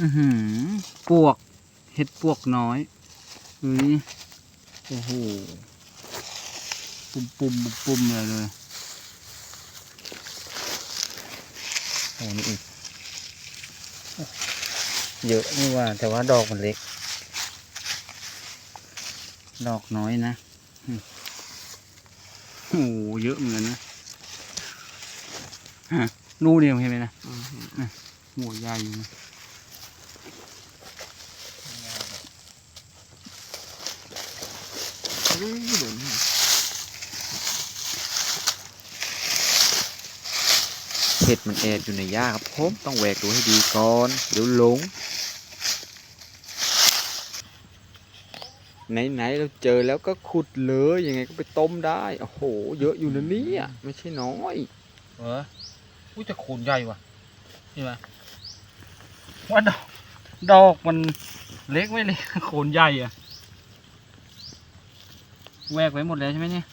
อือหือปวก เห็ดปวกน้อยดูนี่โอ้โหปุ่มปุ่มปุ่มปุ่มเลยเลยโอ้นี่อีก เยอะนี่ว่า แต่ว่าดอกมันเล็ก ดอกน้อยนะอืมโอ้โหเยอะเหมือนกันนะฮะนูเดียวเห็นไหมนะหัวใหญ่อยู่นะ เห็ดมันแอบอยู่ในหญ้าครับผมต้องแหวกดูให้ดีก่อน เดี๋ยวหลง ไหนๆเราเจอแล้วก็ขุดเลยยังไงก็ไปต้มได้ โอ้โห เยอะอยู่นะเนี่ยไม่ใช่น้อยเอออุ้ยแต่โคนใหญ่ว่ะเห็นไหมว่าดอก ดอกมันเล็กไม่เล็กโคนใหญ่อะ แวกไว้หมดแล้วใช่ไหมเนี่ย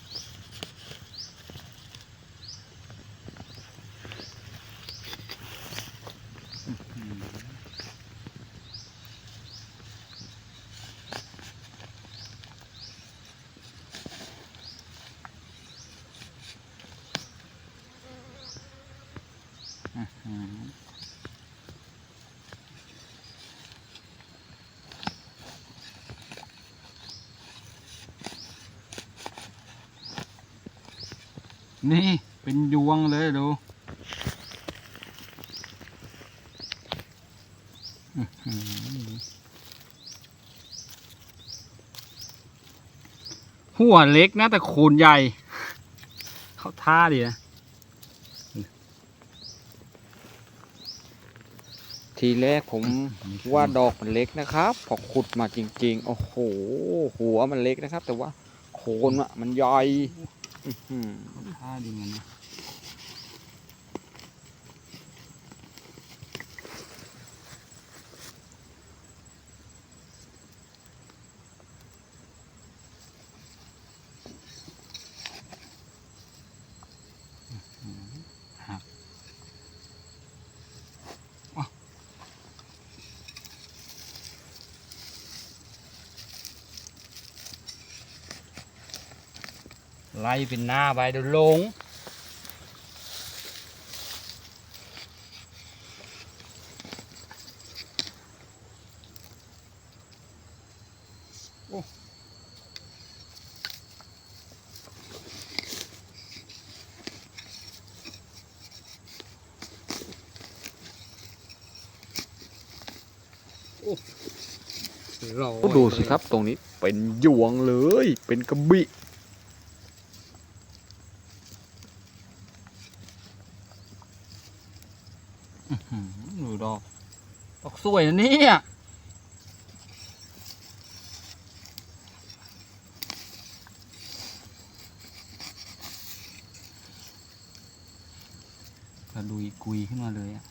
อืม นี่เป็นยวงเลยดูหัวเล็กนะแต่โคนใหญ่ เขาท่าดีนะทีแรกผมว่าดอกมันเล็กนะครับ พอขุดมาจริง ๆ โอ้โห หัวมันเล็กนะครับ แต่ว่าโคนอะมันใหญ่ อื้อหือ ท่าดีเหมือนกันนะหักอะ ไล่เป็นหน้าไปเดี๋ยวลงดูสิครับตรงนี้เป็นยวงเลย เป็นกระบี่ ดูดอก ดอกสวยนะเนี่ยกระดุยกุยขึ้นมาเลยอะ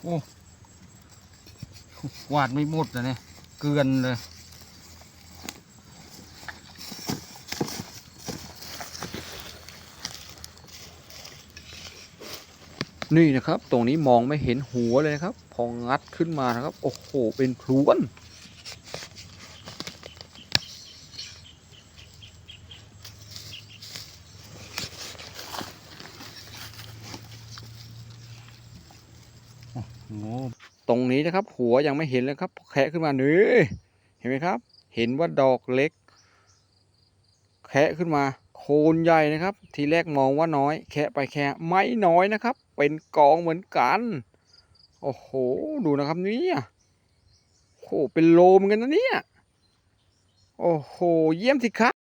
โอ้วาดไม่หมดนะเนี่ย เกลือนเลย นี่นะครับ ตรงนี้มองไม่เห็นหัวเลยนะครับ พองัดขึ้นมานะครับ โอ้โห เป็นพลวนโอ้ตรงนี้นะครับ หัวยังไม่เห็นเลยครับ แคะขึ้นมานี่เห็นไหมครับ เห็นว่าดอกเล็ก แคะขึ้นมา คนใหญ่นะครับ ทีแรกมองว่าน้อย แคะไปแคะไม่น้อยนะครับ เป็นกองเหมือนกัน โอ้โห ดูนะครับเนี่ยโอ้โหเป็นโลมกันนะเนี่ย โอ้โห เยี่ยมสิครับ